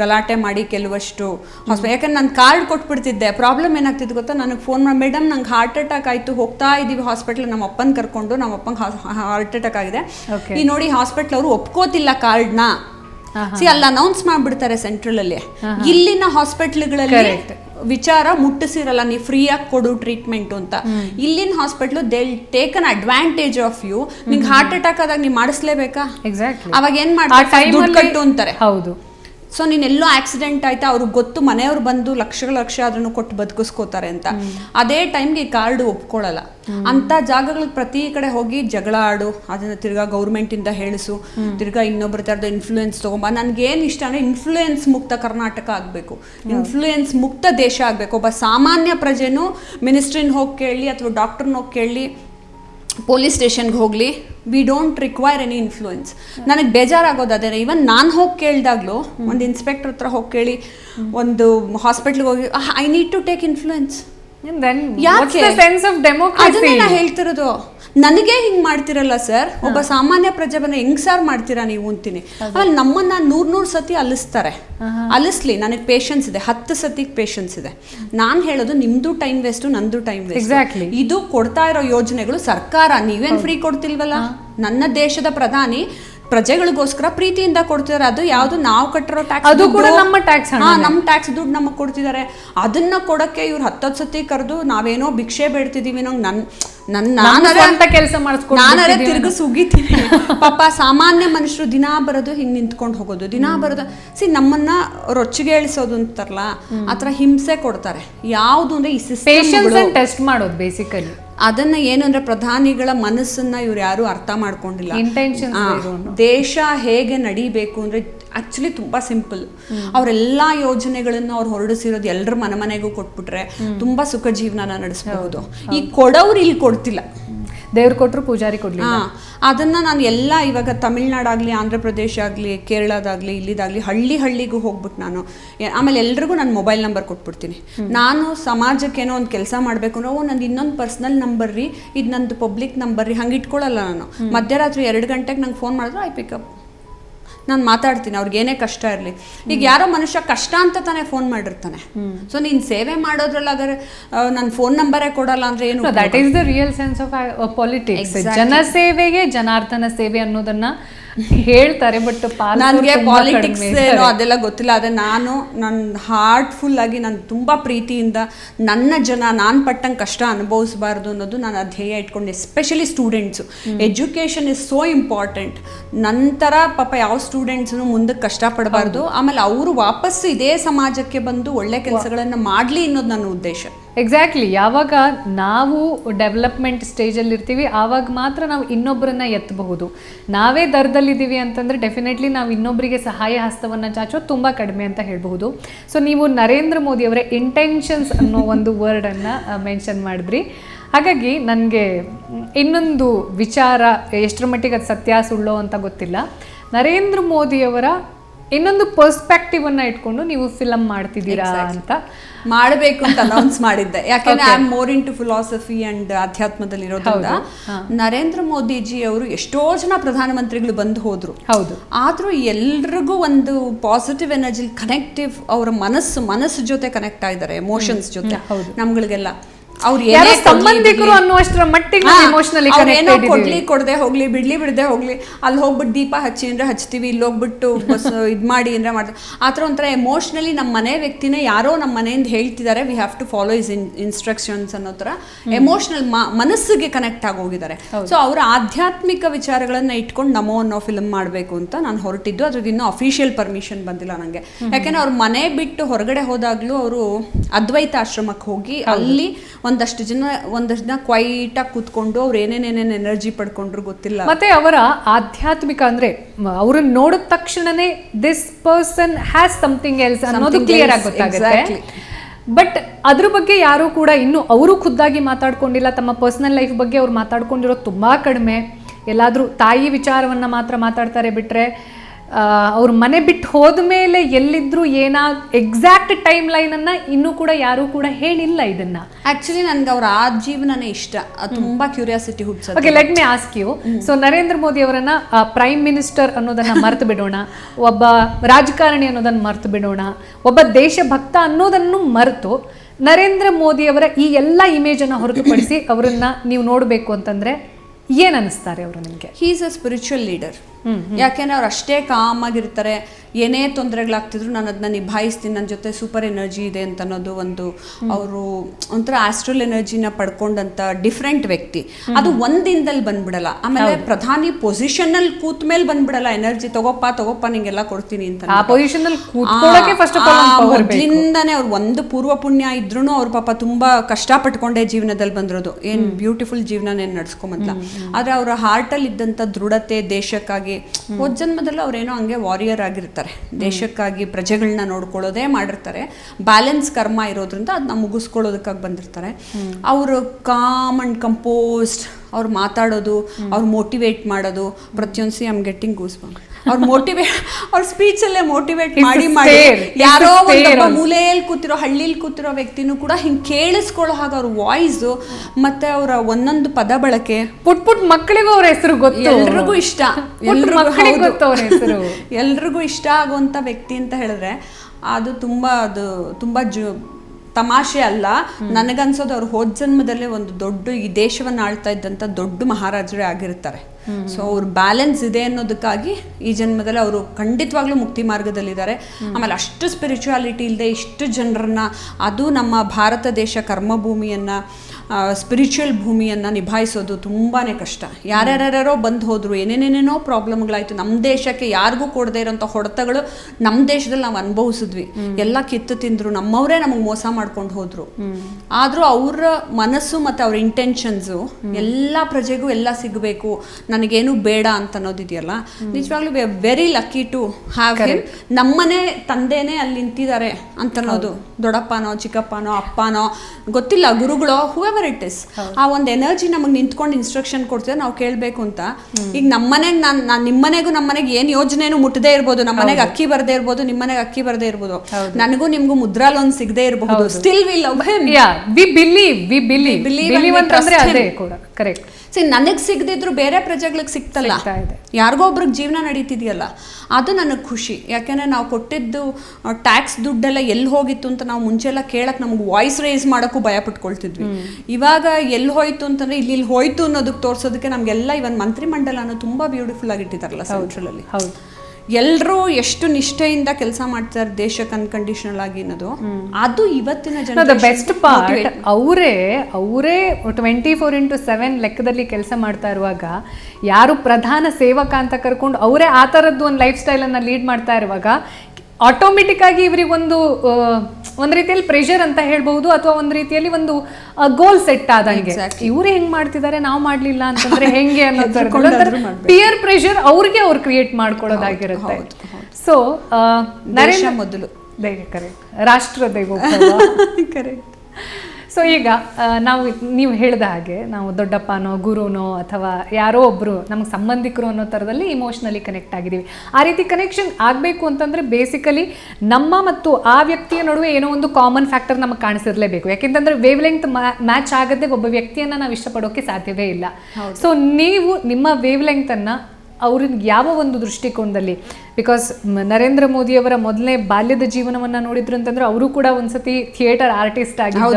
ಗಲಾಟೆ ಮಾಡಿ ಕೆಲವಷ್ಟು ಹಾಸ್ಪಿಟಲ್ ಯಾಕಂದ್ರೆ ನಾನು ಕಾರ್ಡ್ ಕೊಟ್ಬಿಡ್ತಿದ್ದೆ. ಪ್ರಾಬ್ಲಮ್ ಏನಾಗ್ತಿದ್ದು ಗೊತ್ತಾ? ನನಗೆ ಫೋನ್ ಮಾಡಿ ಮೇಡಮ್ ನಂಗೆ ಹಾರ್ಟ್ ಅಟ್ಯಾಕ್ ಆಯಿತು ಹೋಗ್ತಾ ಇದ್ದೀವಿ ಹಾಸ್ಪಿಟ್ಲ್ ನಮ್ಮ ಅಪ್ಪನ ಕರ್ಕೊಂಡು ನಮ್ಮ ಅಪ್ಪಂಗೆ ಹಾರ್ಟ್ ಅಟ್ಯಾಕ್ ಆಗಿದೆ. ಈ ನೋಡಿ ಹಾಸ್ಪಿಟ್ಲ್ ಅವರು ಒಪ್ಕೋತಿಲ್ಲ ಕಾರ್ಡ್ನ ಸಿ ಅಲ್ಲಿ ಅನೌನ್ಸ್ ಮಾಡ್ಬಿಡ್ತಾರೆ ಸೆಂಟ್ರಲ್ ಅಲ್ಲಿ. ಇಲ್ಲಿನ ಹಾಸ್ಪಿಟ್ಲ್ಗಳಲ್ಲಿ ವಿಚಾರ ಮುಟ್ಟಿಸಿರಲ್ಲ ನೀವು ಫ್ರೀಯಾಗಿ ಕೊಡು ಟ್ರೀಟ್ಮೆಂಟ್ ಅಂತ. ಇಲ್ಲಿನ hospital they take an advantage of you ನಿಂಗೆ ಹಾರ್ಟ್ ಅಟ್ಯಾಕ್ ಆದಾಗ ನೀವು ಮಾಡಿಸ್ಲೇಬೇಕಾ? ಅವಾಗ ಏನ್ ಮಾಡ್ತಾರೆ? time ದುಡ್ಡು ಕಟ್ಟು ಅಂತಾರೆ. ಹೌದು. ಸೊ ನೀನೆಲ್ಲೋ ಆಕ್ಸಿಡೆಂಟ್ ಆಯ್ತಾ ಅವ್ರಿಗೆ ಗೊತ್ತು ಮನೆಯವ್ರು ಬಂದು ಲಕ್ಷಗಳ ಲಕ್ಷ ಅದನ್ನು ಕೊಟ್ಟು ಬದುಕಿಸ್ಕೋತಾರೆ ಅಂತ. ಅದೇ ಟೈಮ್ಗೆ ಈ ಕಾರ್ಡ್ ಒಪ್ಕೊಳ್ಳಲ್ಲ. ಅಂತ ಜಾಗಗಳಿಗೆ ಪ್ರತಿ ಕಡೆ ಹೋಗಿ ಜಗಳ ಆಡು ಅದನ್ನ ತಿರ್ಗಾ ಗೌರ್ಮೆಂಟ್ ಇಂದ ಹೇಳಿಸು ತಿರ್ಗಾ ಇನ್ನೊಬ್ಬರ ತರದ ಇನ್ಫ್ಲೂಯೆನ್ಸ್ ತಗೊಂಬ. ನನ್ಗೇನ್ ಇಷ್ಟ ಅಂದ್ರೆ ಇನ್ಫ್ಲೂಯೆನ್ಸ್ ಮುಕ್ತ ಕರ್ನಾಟಕ ಆಗ್ಬೇಕು. ಇನ್ಫ್ಲೂಯೆನ್ಸ್ ಮುಕ್ತ ದೇಶ ಆಗ್ಬೇಕು. ಒಬ್ಬ ಸಾಮಾನ್ಯ ಪ್ರಜೆನೂ ಮಿನಿಸ್ಟ್ರಿನ ಹೋಗಿ ಕೇಳಿ ಅಥವಾ ಡಾಕ್ಟರ್ನ ಹೋಗಿ ಕೇಳಿ ಪೊಲೀಸ್ ಸ್ಟೇಷನ್ಗೆ ಹೋಗಲಿ we don't require any influence ನನಗೆ ಬೇಜಾರಾಗೋದು ಅದೇ ಇವನ್ ನಾನು ಹೋಗಿ ಕೇಳಿದಾಗಲೂ ಒಂದು ಇನ್ಸ್ಪೆಕ್ಟರ್ ಹತ್ರ ಹೋಗಿ ಕೇಳಿ ಒಂದು ಹಾಸ್ಪಿಟ್ಲ್ಗೆ ಹೋಗಿ I need to take influence ಹೇಳ್ತಿರೋದು. ನನಗೆ ಹಿಂಗ್ ಮಾಡ್ತಿರಲ್ಲ ಸರ್ ಒಬ್ಬ ಸಾಮಾನ್ಯ ಪ್ರಜೆ ಬಂದ್ರೆ ಹೆಂಗ್ ಸರ್ ಮಾಡ್ತೀರಾ ನೀವು ಅಂತೀನಿ. ಆಮೇಲೆ ನಮ್ಮನ್ನ ನೂರ್ ನೂರ್ ಸತಿ ಅಲಿಸ್ತಾರೆ. ಅಲಿಸ್ಲಿ ನನಗೆ ಪೇಷನ್ಸ್ ಇದೆ ಹತ್ತು ಸತಿ ಪೇಷನ್ಸ್ ಇದೆ. ನಾನ್ ಹೇಳೋದು ನಿಮ್ದು ಟೈಮ್ ವೇಸ್ಟ್ ನಂದು ಟೈಮ್ ವೇಸ್ಟ್. ಇದು ಕೊಡ್ತಾ ಇರೋ ಯೋಜನೆಗಳು ಸರ್ಕಾರ ನೀವೇನ್ ಫ್ರೀ ಕೊಡ್ತಿಲ್ವಲ್ಲ? ನನ್ನ ದೇಶದ ಪ್ರಧಾನಿ ಪ್ರಜೆಗಳಿಗೋಸ್ಕರ ಪ್ರೀತಿಯಿಂದ ಕೊಡ್ತಿದಾರೆ ಅದು ಯಾವ್ದು ನಾವು ಕಟ್ಟಿರೋ ಟ್ಯಾಕ್ಸ್ ಅದು ಕೂಡ ನಮ್ಮ ಟ್ಯಾಕ್ಸ್ ಹಾ ನಮ್ಮ ಟ್ಯಾಕ್ಸ್ ದುಡ್ಡು ನಮಗೆ ಕೊಡ್ತಿದ್ದಾರೆ ಅದನ್ನ ಕೊಡಕ್ಕೆ ಇವ್ರು ಹತ್ತತ್ತು ಸತಿ ಕರೆದು ನಾವೇನೋ ಭಿಕ್ಷೆ ಬೇಡ್ತಿದೀವಿ ಅನ್ನೋ ನನ್ ನಾನು ನಮ್ಮ ನಾನರ ಸ್ವಂತ ಕೆಲಸ ಮಾಡಿಸ್ಕೊಂಡು ನಾನರ ತಿರುಗಿ ಸುಗಿತೀನಿ ಪಾಪ ಸಾಮಾನ್ಯ ಮನುಷ್ಯರು ದಿನಾ ಬರೋದು ಹಿಂಗ್ ನಿಂತ್ಕೊಂಡು ಹೋಗೋದು ದಿನಾ ಬರೋದು. ಸಿ ನಮ್ಮನ್ನ ರೊಚ್ಚಿಗೆ ಇಳಿಸೋದು ಅಂತಾರಲ್ಲ ಆತರ ಹಿಂಸೆ ಕೊಡ್ತಾರೆ. ಯಾವ್ದು ಅಂದ್ರೆ ಈ ಸಿಸ್ಟಮ್ ಟೆಸ್ಟ್ ಮಾಡೋದು ಬೇಸಿಕಲಿ ಅದನ್ನ ಏನು ಅಂದ್ರೆ ಪ್ರಧಾನಿಗಳ ಮನಸ್ಸನ್ನ ಇವ್ರು ಯಾರು ಅರ್ಥ ಮಾಡ್ಕೊಂಡಿಲ್ಲ. ದೇಶ ಹೇಗೆ ನಡಿಬೇಕು ಅಂದ್ರೆ ಆಕ್ಚುಲಿ ತುಂಬಾ ಸಿಂಪಲ್ ಅವರೆಲ್ಲ ಯೋಜನೆಗಳನ್ನ ಅವ್ರು ಹೊರಡಿಸಿರೋದು ಎಲ್ಲರ ಮನೆ ಮನೆಗೂ ಕೊಟ್ಬಿಟ್ರೆ ತುಂಬಾ ಸುಖ ಜೀವನ ನಡೆಸಬಹುದು ಈ ಕೊಡವ್ರು ಇಲ್ಲಿ ಕೊಡ್ತಿಲ್ಲ. ದೇವ್ರು ಕೊಟ್ಟರು ಪೂಜಾರಿ ಕೊಡ್ಲಿ ಅದನ್ನು ನಾನು ಎಲ್ಲ ಇವಾಗ ತಮಿಳ್ನಾಡಾಗಲಿ ಆಂಧ್ರ ಪ್ರದೇಶ ಆಗಲಿ ಕೇರಳದಾಗ್ಲಿ ಇಲ್ಲಿದಾಗ್ಲಿ ಹಳ್ಳಿ ಹಳ್ಳಿಗೂ ಹೋಗ್ಬಿಟ್ಟು ನಾನು. ಆಮೇಲೆ ಎಲ್ರಿಗೂ ನಾನು ಮೊಬೈಲ್ ನಂಬರ್ ಕೊಟ್ಬಿಡ್ತೀನಿ. ನಾನು ಸಮಾಜಕ್ಕೇನೋ ಒಂದು ಕೆಲಸ ಮಾಡಬೇಕು ಅಂದ್ರೆ ಓ ನಂದು ಇನ್ನೊಂದು ಪರ್ಸ್ನಲ್ ನಂಬರ್ ರೀ ಇದು ನಂದು ಪಬ್ಲಿಕ್ ನಂಬರ್ ರೀ ಹಂಗೆ ಇಟ್ಕೊಳ್ಳಲ್ಲ ನಾನು. ಮಧ್ಯರಾತ್ರಿ ಎರಡು ಗಂಟೆಗೆ ನಂಗೆ ಫೋನ್ ಮಾಡಿದ್ರು ಐ ಪಿಕಪ್ ನಾನು ಮಾತಾಡ್ತೀನಿ ಅವ್ರಿಗೆ ಏನೇ ಕಷ್ಟ ಇರಲಿ. ಈಗ ಯಾರೋ ಮನುಷ್ಯ ಕಷ್ಟ ಅಂತ ತಾನೇ ಫೋನ್ ಮಾಡಿರ್ತಾನೆ. ಸೊ ನೀನು ಸೇವೆ ಮಾಡೋದ್ರಲ್ಲಾದ್ರೆ ನನ್ನ ಫೋನ್ ನಂಬರೇ ಕೊಡಲ್ಲ ಅಂದ್ರೆ ಏನು that is the real sense of politics ಜನ ಸೇವೆಗೆ ಜನಾರ್ದನ ಸೇವೆ ಅನ್ನೋದನ್ನ ಹೇಳ್ತಾರೆ ಬಟ್ ನನಗೆ ಪಾಲಿಟಿಕ್ಸ್ ಏನೋ ಅದೆಲ್ಲ ಗೊತ್ತಿಲ್ಲ ಆದರೆ ನಾನು ನನ್ನ ಹಾರ್ಟ್ಫುಲ್ ಆಗಿ ನಾನು ತುಂಬ ಪ್ರೀತಿಯಿಂದ ನನ್ನ ಜನ ನಾನು ಪಟ್ಟಂಗೆ ಕಷ್ಟ ಅನುಭವಿಸಬಾರ್ದು ಅನ್ನೋದು ನಾನು ಆ ಧ್ಯೇಯ ಇಟ್ಕೊಂಡು especially students education is so important ನಂತರ ಪಾಪ ಯಾವ ಸ್ಟೂಡೆಂಟ್ಸ್ನು ಮುಂದಕ್ಕೆ ಕಷ್ಟಪಡಬಾರ್ದು. ಆಮೇಲೆ ಅವರು ವಾಪಸ್ಸು ಇದೇ ಸಮಾಜಕ್ಕೆ ಬಂದು ಒಳ್ಳೆ ಕೆಲಸಗಳನ್ನು ಮಾಡಲಿ ಅನ್ನೋದು ನನ್ನ ಉದ್ದೇಶ. ಎಕ್ಸಾಕ್ಟ್ಲಿ ಯಾವಾಗ ನಾವು ಡೆವಲಪ್ಮೆಂಟ್ ಸ್ಟೇಜಲ್ಲಿ ಇರ್ತೀವಿ ಆವಾಗ ಮಾತ್ರ ನಾವು ಇನ್ನೊಬ್ಬರನ್ನ ಎತ್ತಬಹುದು ನಾವೇ ದರದಲ್ಲಿದ್ದೀವಿ ಅಂತಂದರೆ ಡೆಫಿನೆಟ್ಲಿ ನಾವು ಇನ್ನೊಬ್ಬರಿಗೆ ಸಹಾಯ ಹಸ್ತವನ್ನು ಚಾಚೋದು ತುಂಬ ಕಡಿಮೆ ಅಂತ ಹೇಳಬಹುದು. ಸೊ ನೀವು ನರೇಂದ್ರ ಮೋದಿ ಅವರ ಇಂಟೆನ್ಷನ್ಸ್ ಅನ್ನೋ ಒಂದು ವರ್ಡನ್ನು ಮೆನ್ಷನ್ ಮಾಡಿದ್ರಿ. ಹಾಗಾಗಿ ನನಗೆ ಇನ್ನೊಂದು ವಿಚಾರ ಎಷ್ಟರ ಮಟ್ಟಿಗೆ ಅದು ಸತ್ಯ ಸುಳ್ಳು ಅಂತ ಗೊತ್ತಿಲ್ಲ. ನರೇಂದ್ರ ಮೋದಿಯವರ ಇನ್ನೊಂದು ಪರ್ಸ್ಪೆಕ್ಟಿವ್ ಅನ್ನ ಇಟ್ಕೊಂಡು ನೀವು ಫಿಲಮ್ ಮಾಡ್ತಿದ್ದೀರಾ ಅಂತ. ಮಾಡಬೇಕು ಅಂತ ಅನೌನ್ಸ್ ಮಾಡಿದ್ದೆ. ಯಾಕಂದ್ರೆ I am more into philosophy and ಅಧ್ಯಾತ್ಮದಲ್ಲಿ ಇರೋದ್ರಿಂದ ನರೇಂದ್ರ ಮೋದಿಜಿ ಅವರು ಎಷ್ಟೋ ಜನ ಪ್ರಧಾನಮಂತ್ರಿಗಳು ಬಂದು ಹೋದ್ರು. ಹೌದು. ಆದ್ರೂ ಎಲ್ರಿಗೂ ಒಂದು ಪಾಸಿಟಿವ್ ಎನರ್ಜಿ ಕನೆಕ್ಟಿವ್ ಅವರ ಮನಸ್ಸು ಮನಸ್ಸು ಜೊತೆ ಕನೆಕ್ಟ್ ಆಗಿದ್ದಾರೆ ಎಮೋಷನ್ಸ್ ಜೊತೆ ನಮ್ಗಳಿಗೆಲ್ಲ. ಯಾರೋ ಸಂಬಂಧಿಕರು ಅನ್ನುವಷ್ಟರ ಮಟ್ಟಿಗೆ ಎಮೋಷನಲಿ ಏನೋ ಕೊಡ್ಲಿ ಕೊಡದೆ ಹೋಗ್ಲಿ ಬಿಡ್ಲಿ ಬಿಡದೆ ಹೋಗ್ಲಿ. ಅಲ್ಲಿ ಹೋಗ್ಬಿಟ್ಟು ದೀಪ ಹಚ್ಚಿ ಅಂದ್ರೆ ಹಚ್ತೀವಿ ಇಲ್ಲಿ ಹೋಗ್ಬಿಟ್ಟು ಬಸ್ ಇದು ಮಾಡಿ ಅಂದ್ರೆ ಮಾಡ್ತೀವಿ ಆ ಥರ ಒಂಥರ ಎಮೋಷ್ನಲಿ ನಮ್ಮ ಮನೆ ವ್ಯಕ್ತಿನೇ ಯಾರೋ ನಮ್ಮ ಮನೆಯಿಂದ ಹೇಳ್ತಿದ್ದಾರೆ we have to follow is in instructions ಅನ್ನೋ ಥರ ಎಮೋಷ್ನಲ್ ಮನಸ್ಸಿಗೆ ಕನೆಕ್ಟ್ ಆಗಿ ಹೋಗಿದ್ದಾರೆ. ಸೊ ಅವರ ಆಧ್ಯಾತ್ಮಿಕ ವಿಚಾರಗಳನ್ನ ಇಟ್ಕೊಂಡು ನಮೋ ಅನ್ನೋ ಫಿಲ್ಮ್ ಮಾಡಬೇಕು ಅಂತ ನಾನು ಹೊರಟಿದ್ದು. ಅದ್ರದ್ದು ಇನ್ನೂ ಅಫಿಷಿಯಲ್ ಪರ್ಮಿಷನ್ ಬಂದಿಲ್ಲ ನನಗೆ ಯಾಕೆಂದ್ರೆ ಅವ್ರ ಮನೆ ಬಿಟ್ಟು ಹೊರಗಡೆ ಹೋದಾಗ್ಲೂ ಅವರು ಅದ್ವೈತ ಆಶ್ರಮಕ್ಕೆ ಹೋಗಿ ಅಲ್ಲಿ ಒಂದಷ್ಟು ಜನ ಒಂದಷ್ಟು ಜನ ಕ್ವೈಟಾಗಿ ಕೂತ್ಕೊಂಡು ಅವ್ರು ಏನೇನೇನೇನು ಎನರ್ಜಿ ಪಡ್ಕೊಂಡ್ರು ಗೊತ್ತಿಲ್ಲ. ಮತ್ತೆ ಅವರ ಆಧ್ಯಾತ್ಮಿಕ ಅಂದ್ರೆ ಅವ್ರನ್ನ ನೋಡಿದ ತಕ್ಷಣನೇ this person has something else ಅನ್ನೋದು ಕ್ಲಿಯರ್ ಆಗಿ ಗೊತ್ತಾಗುತ್ತೆ. ಬಟ್ ಅದ್ರ ಬಗ್ಗೆ ಯಾರು ಕೂಡ ಇನ್ನು ಅವರು ಖುದ್ದಾಗಿ ಮಾತಾಡ್ಕೊಂಡಿಲ್ಲ. ತಮ್ಮ ಪರ್ಸನಲ್ ಲೈಫ್ ಬಗ್ಗೆ ಅವ್ರು ಮಾತಾಡ್ಕೊಂಡಿರೋದು ತುಂಬಾ ಕಡಿಮೆ. ಎಲ್ಲಾದ್ರೂ ತಾಯಿ ವಿಚಾರವನ್ನ ಮಾತ್ರ ಮಾತಾಡ್ತಾರೆ ಬಿಟ್ರೆ ಅವ್ರ ಮನೆ ಬಿಟ್ಟು ಹೋದ್ಮೇಲೆ ಎಲ್ಲಿದ್ರು ಏನಾ ಎಕ್ಸಾಕ್ಟ್ ಟೈಮ್ ಲೈನ್ ಅನ್ನ ಇನ್ನೂ ಕೂಡ ಯಾರು ಕೂಡ ಹೇಳಿಲ್ಲ ಇದನ್ನ. ಆಕ್ಚುಲಿ ನನ್ಗೆ ಅವ್ರ ಆ ಜೀವನನೇ ಇಷ್ಟ. ಅದು ತುಂಬಾ curiosity ಹುಟ್ಸೋದು okay let me ask you so Narendra Modi ಅವರನ್ನ ಪ್ರೈಮ್ ಮಿನಿಸ್ಟರ್ ಅನ್ನೋದನ್ನ ಮರ್ತು ಬಿಡೋಣ. ಒಬ್ಬ ರಾಜಕಾರಣಿ ಅನ್ನೋದನ್ನ ಮರ್ತು ಬಿಡೋಣ. ಒಬ್ಬ ದೇಶಭಕ್ತ ಅನ್ನೋದನ್ನು ಮರೆತು ನರೇಂದ್ರ ಮೋದಿ ಅವರ ಈ ಎಲ್ಲ ಇಮೇಜ್ ಅನ್ನ ಹೊರತುಪಡಿಸಿ ಅವರನ್ನ ನೀವು ನೋಡಬೇಕು ಅಂತಂದ್ರೆ ಏನ್ ಅನಿಸ್ತಾರೆ ಅವರು ನಿಮಗೆ? ಹೀಸ್ ಅ ಸ್ಪಿರಿಚುವಲ್ ಲೀಡರ್ ಯಾಕೆಂದ್ರೆ ಅವ್ರು ಅಷ್ಟೇ ಕಾಮ್ ಆಗಿರ್ತಾರೆ ಏನೇ ತೊಂದರೆಗಳಾಗ್ತಿದ್ರು ನಾನು ಅದನ್ನ ನಿಭಾಯಿಸ್ತೀನಿ ನನ್ನ ಜೊತೆ ಸೂಪರ್ ಎನರ್ಜಿ ಇದೆ ಅಂತ ಅನ್ನೋದು ಒಂದು ಅವರು ಒಂಥರ ಆಸ್ಟ್ರಲ್ ಎನರ್ಜಿನ ಪಡ್ಕೊಂಡಂತ ಡಿಫ್ರೆಂಟ್ ವ್ಯಕ್ತಿ. ಅದು ಒಂದ್ ದಿನದಲ್ಲಿ ಬಂದ್ಬಿಡಲ್ಲ. ಆಮೇಲೆ ಪ್ರಧಾನಿ ಪೊಸಿಷನ್ ಅಲ್ಲಿ ಕೂತ್ ಮೇಲೆ ಬಂದ್ಬಿಡಲ್ಲ ಎನರ್ಜಿ ತಗೋಪ್ಪ ತಗೋಪ್ಪ ನಿಂಗೆಲ್ಲ ಕೊಡ್ತೀನಿ ಅಂತ ಮೊದ್ಲಿಂದಾನೇ ಅವ್ರು ಒಂದು ಪೂರ್ವ ಪುಣ್ಯ ಇದ್ರು ಅವ್ರ ಪಾಪ ತುಂಬಾ ಕಷ್ಟ ಪಟ್ಕೊಂಡೆ ಜೀವನದಲ್ಲಿ ಬಂದಿರೋದು. ಏನ್ ಬ್ಯೂಟಿಫುಲ್ ಜೀವನ ಏನ್ ನಡ್ಸ್ಕೊಂಬಂತ ಆದ್ರೆ ಅವರ ಹಾರ್ಟ್ ಅಲ್ಲಿ ಇದ್ದಂತ ದೃಢತೆ ದೇಶಕ್ಕಾಗಿ ಹೋದ್ ಜನ್ಮದಲ್ಲೂ ಅವರೇನೋ ಹಂಗೆ ವಾರಿಯರ್ ಆಗಿರ್ತಾರೆ. ದೇಶಕ್ಕಾಗಿ ಪ್ರಜೆಗಳನ್ನ ನೋಡ್ಕೊಳ್ಳೋದೇ ಮಾಡಿರ್ತಾರೆ. ಬ್ಯಾಲೆನ್ಸ್ ಕರ್ಮ ಇರೋದ್ರಿಂದ ಅದನ್ನ ಮುಗಿಸ್ಕೊಳ್ಳೋದಕ್ಕಾಗಿ ಬಂದಿರ್ತಾರೆ. ಅವರು ಕಾಮ್ ಅಂಡ್ ಕಂಪೋಸ್ಡ್ ಅವ್ರು ಮಾತಾಡೋದು, ಅವ್ರು ಮೋಟಿವೇಟ್ ಮಾಡೋದು ಪ್ರತಿಯೊಂದು ಸಿ ಐಮ್ ಗೆಟ್ಟಿಂಗ್ ಗೂಸ್ ಅವ್ರು ಮೋಟಿವೇಟ್ ಅವ್ರ ಸ್ಪೀಚಲ್ಲೇ ಮೋಟಿವೇಟ್ ಮಾಡಿ ಮಾಡಿ. ಯಾರೋ ಒಂದು ಮೂಲೆಯಲ್ಲಿ ಕೂತಿರೋ ಹಳ್ಳಿಲಿ ಕೂತಿರೋ ವ್ಯಕ್ತಿನೂ ಕೂಡ ಹಿಂಗೆ ಕೇಳಿಸ್ಕೊಳ್ಳೋ ಹಾಗೆ ಅವ್ರ ವಾಯ್ಸು ಮತ್ತೆ ಅವರ ಒಂದೊಂದು ಪದ ಬಳಕೆ. ಪುಟ್ ಪುಟ್ ಮಕ್ಕಳಿಗೂ ಅವ್ರ ಹೆಸರು ಗೊತ್ತು. ಎಲ್ರಿಗೂ ಇಷ್ಟ. ಎಲ್ರಿಗೂ ಮಕ್ಕಳಿಗೆ ಗೊತ್ತು ಅವ್ರ ಹೆಸರು. ಎಲ್ರಿಗೂ ಇಷ್ಟ ಆಗುವಂಥ ವ್ಯಕ್ತಿ ಅಂತ ಹೇಳಿದ್ರೆ ಅದು ತುಂಬ ಅದು ತುಂಬ ಜು ತಮಾಷೆ ಅಲ್ಲ. ನನಗನ್ಸೋದು ಅವ್ರು ಹೋದ ಜನ್ಮದಲ್ಲೇ ಒಂದು ದೊಡ್ಡ ಈ ದೇಶವನ್ನು ಆಳ್ತಾ ಇದ್ದಂತ ದೊಡ್ಡ ಮಹಾರಾಜರೇ ಆಗಿರ್ತಾರೆ. ಸೊ ಅವ್ರ ಬ್ಯಾಲೆನ್ಸ್ ಇದೆ ಅನ್ನೋದಕ್ಕಾಗಿ ಈ ಜನ್ಮದಲ್ಲಿ ಅವರು ಖಂಡಿತವಾಗ್ಲೂ ಮುಕ್ತಿ ಮಾರ್ಗದಲ್ಲಿದ್ದಾರೆ. ಆಮೇಲೆ ಅಷ್ಟು ಸ್ಪಿರಿಚುಯಾಲಿಟಿ ಇಲ್ಲದೆ ಇಷ್ಟು ಜನರನ್ನ ಅದು ನಮ್ಮ ಭಾರತ ದೇಶ ಕರ್ಮಭೂಮಿಯನ್ನು ಸ್ಪಿರಿಚುವಲ್ ಭೂಮಿಯನ್ನು ನಿಭಾಯಿಸೋದು ತುಂಬಾ ಕಷ್ಟ. ಯಾರ್ಯಾರ್ಯಾರೋ ಬಂದು ಹೋದರು ಏನೇನೇನೇನೋ ಪ್ರಾಬ್ಲಮ್ಗಳಾಯಿತು ನಮ್ಮ ದೇಶಕ್ಕೆ ಯಾರಿಗೂ ಕೊಡದೇ ಇರೋಂಥ ಹೊಡೆತಗಳು ನಮ್ಮ ದೇಶದಲ್ಲಿ ನಾವು ಅನುಭವಿಸಿದ್ವಿ. ಎಲ್ಲ ಕಿತ್ತು ತಿಂದ್ರು ನಮ್ಮವರೇ ನಮಗೆ ಮೋಸ ಮಾಡ್ಕೊಂಡು ಹೋದ್ರು. ಆದರೂ ಅವರ ಮನಸ್ಸು ಮತ್ತು ಅವ್ರ ಇಂಟೆನ್ಷನ್ಸು ಎಲ್ಲ ಪ್ರಜೆಗೂ ಎಲ್ಲ ಸಿಗಬೇಕು. ನನಗೇನು ಬೇಡ ಅಂತ ಅನ್ನೋದಿದೆಯಲ್ಲ? ನಿಜವಾಗ್ಲೂ we are very lucky to have him ನಮ್ಮನೆ ತಂದೆನೇ ಅಲ್ಲಿ ನಿಂತಿದ್ದಾರೆ ಅಂತ ಅನ್ನೋದು ದೊಡ್ಡಪ್ಪನೋ ಚಿಕ್ಕಪ್ಪನೋ ಅಪ್ಪನೋ ಗೊತ್ತಿಲ್ಲ ಗುರುಗಳೋ ಹೂಎವರ್ ಇಟ್ ಇಸ್ ಆ ಒಂದು ಎನರ್ಜಿ ನಮಗೆ ನಿಂತ್ಕೊಂಡು ಇನ್ಸ್ಟ್ರಕ್ಷನ್ ಕೊಡ್ತೀವಿ ನಾವು ಕೇಳಬೇಕು ಅಂತ. ಈಗ ನಮ್ಮನೆಗೆ ನಾನು ನಾನು ನಿಮ್ಮನೆಗೂ ನಮ್ಮನೆಗೆ ಏನು ಯೋಜನೆನೂ ಮುಟ್ಟದೇ ಇರ್ಬೋದು ನಮ್ಮನೆಗೆ ಅಕ್ಕಿ ಬರದೇ ಇರ್ಬೋದು ನಿಮ್ಮನೆಗೆ ಅಕ್ಕಿ ಬರದೇ ಇರ್ಬೋದು. ನನಗೂ ನಿಮಗೂ ಮುದ್ರಾ ಲೋನ್ ಸಿಗದೇ ಇರಬಹುದು. Still we love him yeah we believe we believe believe ಅಂತಂದ್ರೆ ಅದೇ ಕೂಡ ಕರೆಕ್ಟ್ ಸಿ ನನಗೆ ಸಿಗದಿದ್ರು ಬೇರೆ ಪ್ರಜೆಗಳಿಗೆ ಸಿಗ್ತಲ್ಲ. ಯಾರಿಗೋ ಒಬ್ರಿಗೆ ಜೀವನ ನಡೀತಿದೆಯಲ್ಲ ಅದು ನನಗೆ ಖುಷಿ. ಯಾಕೆಂದ್ರೆ ನಾವು ಕೊಟ್ಟಿದ್ದು ಟ್ಯಾಕ್ಸ್ ದುಡ್ಡೆಲ್ಲ ಎಲ್ಲಿ ಹೋಗಿತ್ತು ಅಂತ ನಾವು ಮುಂಚೆ ಎಲ್ಲ ಕೇಳಕ್ ನಮ್ಗೆ ವಾಯ್ಸ್ ರೇಸ್ ಮಾಡೋಕ್ಕೂ ಭಯ ಪಟ್ಕೊಳ್ತಿದ್ವಿ. ಇವಾಗ ಎಲ್ಲಿ ಹೋಯ್ತು ಅಂತಂದ್ರೆ ಇಲ್ಲಿ ಇಲ್ಲಿ ಹೋಯ್ತು ಅನ್ನೋದಕ್ಕೆ ತೋರ್ಸೋದಕ್ಕೆ ನಮಗೆಲ್ಲ ಇವನ್ ಮಂತ್ರಿಮಂಡಲನ ತುಂಬಾ ಬ್ಯೂಟಿಫುಲ್ ಆಗಿ ಇಟ್ಟಿದಾರಲ್ಲ ಸೆಂಟ್ರಲಲ್ಲಿ ಹೌದು. ಎಲ್ಲರೂ ಎಷ್ಟು ನಿಷ್ಠೆಯಿಂದ ಕೆಲಸ ಮಾಡ್ತಾರೆ ದೇಶಕ್ಕೆ ಅನ್ಕಂಡೀಷನಲ್ ಆಗಿ ಅನ್ನೋದು ಅದು ಇವತ್ತಿನ ದ ಜನ ಬೆಸ್ಟ್ ಪಾರ್ಟ್ ಅವರೇ ಅವರೇ ಟ್ವೆಂಟಿ ಫೋರ್ ಇಂಟು ಸೆವೆನ್ ಲೆಕ್ಕದಲ್ಲಿ ಕೆಲಸ ಮಾಡ್ತಾ ಇರುವಾಗ ಯಾರು ಪ್ರಧಾನ ಸೇವಕ ಅಂತ ಕರ್ಕೊಂಡು ಅವರೇ ಆ ಥರದ್ದು ಒಂದು ಲೈಫ್ ಸ್ಟೈಲನ್ನು ಲೀಡ್ ಮಾಡ್ತಾ ಇರುವಾಗ ಆಟೋಮೆಟಿಕ್ ಆಗಿ ಇವರಿಗೊಂದು ಒಂದು ರೀತಿಯಲ್ಲಿ ಪ್ರೆಷರ್ ಅಂತ ಹೇಳ್ಬಹುದು ಅಥವಾ ಒಂದು ರೀತಿಯಲ್ಲಿ ಒಂದು ಗೋಲ್ ಸೆಟ್ ಆದಂಗೆ. ಇವರು ಹೆಂಗ್ ಮಾಡ್ತಿದ್ದಾರೆ ನಾವು ಮಾಡ್ಲಿಲ್ಲ ಅಂತಂದ್ರೆ ಹೆಂಗೆ ಅನ್ನೋದು ಪಿಯರ್ ಪ್ರೆಷರ್ ಅವ್ರಿಗೆ ಅವ್ರು ಕ್ರಿಯೇಟ್ ಮಾಡ್ಕೊಳ್ಳೋದಾಗಿರುತ್ತೆ ಸೊ ನರೇಂದ್ರ ಮೊದಲು. ಕರೆಕ್ಟ್ ರಾಷ್ಟ್ರ ದೈವೋತ್ಸವ ಕರೆಕ್ಟ್ ಸೊ ಈಗ ನಾವು ನೀವು ಹೇಳಿದ ಹಾಗೆ ನಾವು ದೊಡ್ಡಪ್ಪನೋ ಗುರುನೋ ಅಥವಾ ಯಾರೋ ಒಬ್ಬರು ನಮ್ಗೆ ಸಂಬಂಧಿಕರು ಅನ್ನೋ ಥರದಲ್ಲಿ ಇಮೋಷ್ನಲಿ ಕನೆಕ್ಟ್ ಆಗಿದ್ದೀವಿ. ಆ ರೀತಿ ಕನೆಕ್ಷನ್ ಆಗಬೇಕು ಅಂತಂದರೆ ಬೇಸಿಕಲಿ ನಮ್ಮ ಮತ್ತು ಆ ವ್ಯಕ್ತಿಯ ನಡುವೆ ಏನೋ ಒಂದು ಕಾಮನ್ ಫ್ಯಾಕ್ಟರ್ ನಮಗೆ ಕಾಣಿಸಿರ್ಲೇಬೇಕು. ಯಾಕೆಂತಂದ್ರೆ ವೇವ್ ಲೆಂತ್ ಮ್ಯಾಚ್ ಆಗದೆ ಒಬ್ಬ ವ್ಯಕ್ತಿಯನ್ನು ನಾವು ಇಷ್ಟಪಡೋಕೆ ಸಾಧ್ಯವೇ ಇಲ್ಲ. ಸೊ ನೀವು ನಿಮ್ಮ ವೇವ್ ಲೆಂತನ್ನು ಅವ್ರಿಗೆ ಯಾವ ಒಂದು ದೃಷ್ಟಿಕೋನದಲ್ಲಿ? ಬಿಕಾಸ್ ನರೇಂದ್ರ ಮೋದಿಯವರ ಮೊದಲನೇ ಬಾಲ್ಯದ ಜೀವನವನ್ನ ನೋಡಿದ್ರು ಅಂತಂದ್ರೆ ಅವರು ಕೂಡ ಒಂದ್ಸತಿ ಥಿಯೇಟರ್ ಆರ್ಟಿಸ್ಟ್ ಆಗಿದ್ರು.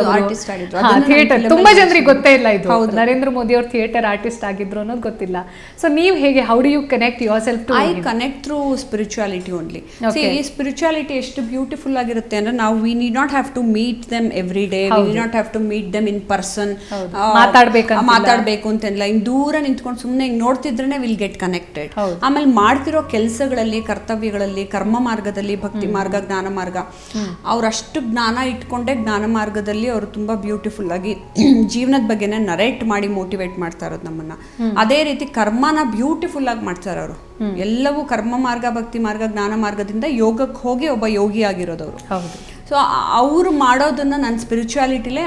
ಥಿಯೇಟರ್. ತುಂಬಾ ಜನರಿಗೆ ಗೊತ್ತೇ ಇಲ್ಲ ಇದು. ನರೇಂದ್ರ ಮೋದಿ ಅವರು ಥಿಯೇಟರ್ ಆರ್ಟಿಸ್ಟ್ ಆಗಿದ್ರು ಅನ್ನೋದು ಗೊತ್ತಿಲ್ಲ. ಸೊ ನೀವು ಹೇಗೆ how do you connect yourself to I connect through spirituality only ಈ ಸ್ಪಿರಿಚುಯಾಲಿಟಿ ಎಷ್ಟು ಬ್ಯೂಟಿಫುಲ್ ಆಗಿರುತ್ತೆ ಅಂದ್ರೆ ನಾವು we need not have to meet them every day we need not have to meet them in person ಮಾತಾಡ್ಬೇಕು ಮಾತಾಡ್ಬೇಕು ಅಂತೆಲ್ಲ. ಹಿಂಗ್ ದೂರ ನಿಂತ್ಕೊಂಡು ಸುಮ್ಮನೆ ಹಿಂಗ್ ನೋಡ್ತಿದ್ರೇನೆ ವಿಲ್ ಗೆಟ್ ಕನೆಕ್ಟೆಡ್ ಹೌದು. ಆಮೇಲೆ ಮಾಡ್ತಿರೋ ಕೆಲಸಗಳಲ್ಲಿ ಕರ್ತವ್ಯಗಳಲ್ಲಿ ಕರ್ಮ ಮಾರ್ಗದಲ್ಲಿ ಭಕ್ತಿ ಮಾರ್ಗ ಜ್ಞಾನ ಮಾರ್ಗ. ಅವ್ರಷ್ಟು ಜ್ಞಾನ ಇಟ್ಕೊಂಡೆ ಜ್ಞಾನ ಮಾರ್ಗದಲ್ಲಿ ಅವರು ತುಂಬಾ ಬ್ಯೂಟಿಫುಲ್ ಆಗಿ ಜೀವನದ ಬಗ್ಗೆನೇ ನರೇಟ್ ಮಾಡಿ ಮೋಟಿವೇಟ್ ಮಾಡ್ತಾ ಇರೋದು ನಮ್ಮನ್ನ. ಅದೇ ರೀತಿ ಕರ್ಮನ ಬ್ಯೂಟಿಫುಲ್ ಆಗಿ ಮಾಡ್ತಾರೆ ಅವರು ಎಲ್ಲವೂ ಕರ್ಮ ಮಾರ್ಗ ಭಕ್ತಿ ಮಾರ್ಗ ಜ್ಞಾನ ಮಾರ್ಗದಿಂದ ಯೋಗಕ್ಕೆ ಹೋಗಿ ಒಬ್ಬ ಯೋಗಿ ಆಗಿರೋದವರು ಸೊ ಅವರು ಮಾಡೋದನ್ನ ನಾನು ಸ್ಪಿರಿಚುಯಾಲಿಟಿಲೇ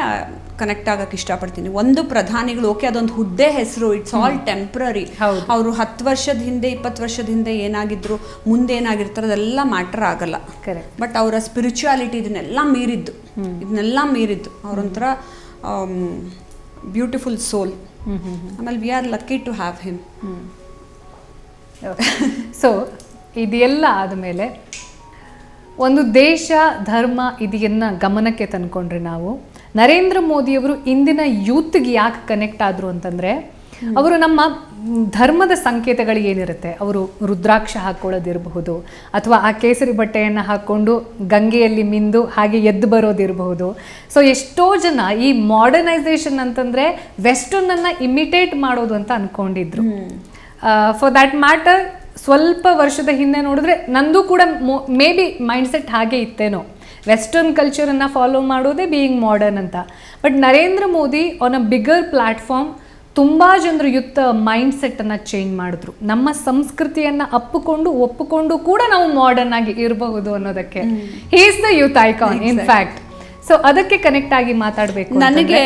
ಕನೆಕ್ಟ್ ಆಗಕ್ಕೆ ಇಷ್ಟಪಡ್ತೀನಿ. ಒಂದು ಪ್ರಧಾನಿಗಳು ಓಕೆ ಅದೊಂದು ಹುದ್ದೆ ಹೆಸರು ಇಟ್ಸ್ ಆಲ್ ಟೆಂಪ್ರರಿ ಹೌದು. ಅವರು ಹತ್ತು ವರ್ಷದ ಹಿಂದೆ ಇಪ್ಪತ್ತು ವರ್ಷದ ಹಿಂದೆ ಏನಾಗಿದ್ರು ಮುಂದೆ ಏನಾಗಿರ್ತಾರೆ ಅದೆಲ್ಲ ಮ್ಯಾಟರ್ ಆಗಲ್ಲ. ಬಟ್ ಅವರ ಸ್ಪಿರಿಚುಯಾಲಿಟಿ ಇದನ್ನೆಲ್ಲ ಮೀರಿದ್ದು. ಇದನ್ನೆಲ್ಲ ಮೀರಿದ್ದು. ಅವರೊಂಥರ ಬ್ಯೂಟಿಫುಲ್ ಸೋಲ್ ಆಮೇಲೆ we are lucky to have him. So ಇದೆಲ್ಲ ಆದಮೇಲೆ ಒಂದು ದೇಶ ಧರ್ಮ ಇದೆಯನ್ನು ಗಮನಕ್ಕೆ ತಂದ್ಕೊಂಡ್ರೆ ನಾವು ನರೇಂದ್ರ ಮೋದಿಯವರು ಇಂದಿನ ಯೂತ್ಗೆ ಯಾಕೆ ಕನೆಕ್ಟ್ ಆದರು ಅಂತಂದರೆ ಅವರು ನಮ್ಮ ಧರ್ಮದ ಸಂಕೇತಗಳು ಏನಿರುತ್ತೆ? ಅವರು ರುದ್ರಾಕ್ಷ ಹಾಕ್ಕೊಳ್ಳೋದಿರಬಹುದು ಅಥವಾ ಆ ಕೇಸರಿ ಬಟ್ಟೆಯನ್ನು ಹಾಕ್ಕೊಂಡು ಗಂಗೆಯಲ್ಲಿ ಮಿಂದು ಹಾಗೆ ಎದ್ದು ಬರೋದಿರಬಹುದು. ಸೊ ಎಷ್ಟೋ ಜನ ಈ ಮಾಡರ್ನೈಸೇಷನ್ ಅಂತಂದರೆ ವೆಸ್ಟರ್ನನ್ನು ಇಮಿಟೇಟ್ ಮಾಡೋದು ಅಂತ ಅಂದ್ಕೊಂಡಿದ್ರು ಫಾರ್ ದ್ಯಾಟ್ ಮ್ಯಾಟರ್ ಸ್ವಲ್ಪ ವರ್ಷದ ಹಿಂದೆ ನೋಡಿದ್ರೆ ನಂದು ಕೂಡ ಮೇ ಬಿ ಮೈಂಡ್ಸೆಟ್ ಹಾಗೆ ಇತ್ತೇನೋ. ವೆಸ್ಟರ್ನ್ ಕಲ್ಚರನ್ನು ಫಾಲೋ ಮಾಡೋದೇ ಬೀಯಿಂಗ್ ಮಾಡರ್ನ್ ಅಂತ. But Narendra Modi on a bigger platform ತುಂಬ ಜನರು ಯುತ್ತ ಮೈಂಡ್ ಸೆಟ್ಟನ್ನು ಚೇಂಜ್ ಮಾಡಿದ್ರು. ನಮ್ಮ ಸಂಸ್ಕೃತಿಯನ್ನು ಅಪ್ಪಿಕೊಂಡು ಒಪ್ಪಿಕೊಂಡು ಕೂಡ ನಾವು ಮಾಡರ್ನ್ ಆಗಿ ಇರಬಹುದು ಅನ್ನೋದಕ್ಕೆ. Is the youth icon in fact so ಅದಕ್ಕೆ ಕನೆಕ್ಟ್ ಆಗಿ ಮಾತಾಡಬೇಕು ನನಗೆ